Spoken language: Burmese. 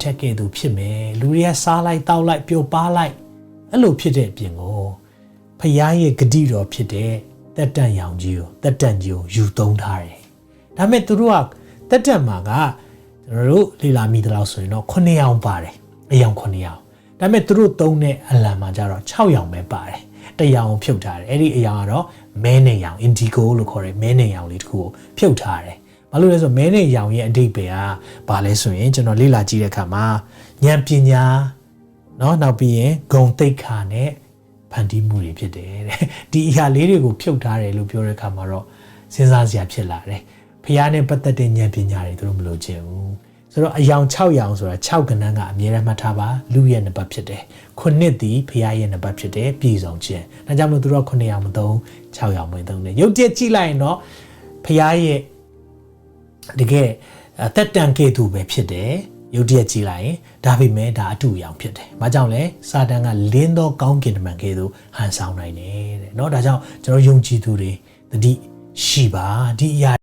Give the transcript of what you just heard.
ထက်ကဲ့သို့ဖြစ်မယ်လူတွေကစားလိုက်တောက်လိုက်ပျော်ပါလိုက်အဲ့လိုဖြစ်တဲ့အပြင်ကိုဖျားရဲ့ဂတိတော်ဖြစ်တဲ့တက်တန်ရောင်ကြီးကိုတက်တန်ကြီးကိုယူသုံးထားတယ်ဒါပေမဲ့သူတို့ကတက်တန်မှာကကျွန်တော်တို့လေလာမိသလောက်ဆိုရင်တော့9ရောင်ပါတယ်အယောင်9ရောင်ဒါပေမဲ့သူတို့သုံးတဲ့အလံမှာကျတော့6ရောင်ပဲပါတယ်တရောင်ကိုဖြုတ်ထားတယ်အဲ့ဒီအရောင်ကတော့မဲနေရောင် indigo လို့ခေါ်တဲ့မဲနေရောင်လေးတစ်ခုကိုဖြုတ်ထားတယ် ဘာလို့လဲဆိုတော့မဲနဲ့ရောင်ရဲ့အဓိပ္ပာယ်ကဘာလဲဆိုရင်ကျွန်တော်လေ့လာကြည့်တဲ့အခါမှာဉာဏ်ပညာเนาะနောက်ပြီးရင်ဂုံတိတ်ခါနဲ့ဖန်တီးမှုတွေဖြစ်တယ်တဲ့ဒီအရာလေးတွေကိုဖြုတ်ထားတယ်လို့ပြောတဲ့အခါမှာတော့စဉ်းစားစရာဖြစ်လာတယ်ဖះနဲ့ပတ်သက်တဲ့ဉာဏ်ပညာတွေသူတို့မလို့ချင်ဘူးဆိုတော့အယောင်6ရောင်ဆိုတာ6ကဏ္ဍကအမြဲတမ်းမှတ်ထားပါလူရဲ့နံပါတ်ဖြစ်တယ်ခုနှစ်ဒီဖះရဲ့နံပါတ်ဖြစ်တယ်ပြည်စုံခြင်းဒါကြောင့်မလို့သူတို့က9ရောင်မသုံး6ရောင်မသုံးနဲ့ရုပ်တရက်ကြည့်လိုက်ရင်တော့ဖះရဲ့ တကယ်အသက်တန်ကေသူပဲဖြစ်တယ်ရုတ်တရက်ကြည့်လိုက်ရင်ဒါပေမဲ့ဒါအတူအယောင်ဖြစ်တယ်။ဘာကြောင့်လဲစာတန်ကလင်းသောကောင်းကင်တမန်ကဲ့သို့ဟန်ဆောင်နိုင်တယ်တဲ့။เนาะဒါကြောင့်ကျွန်တော်ယုံကြည်သူတွေတတိရှိပါဒီအရာ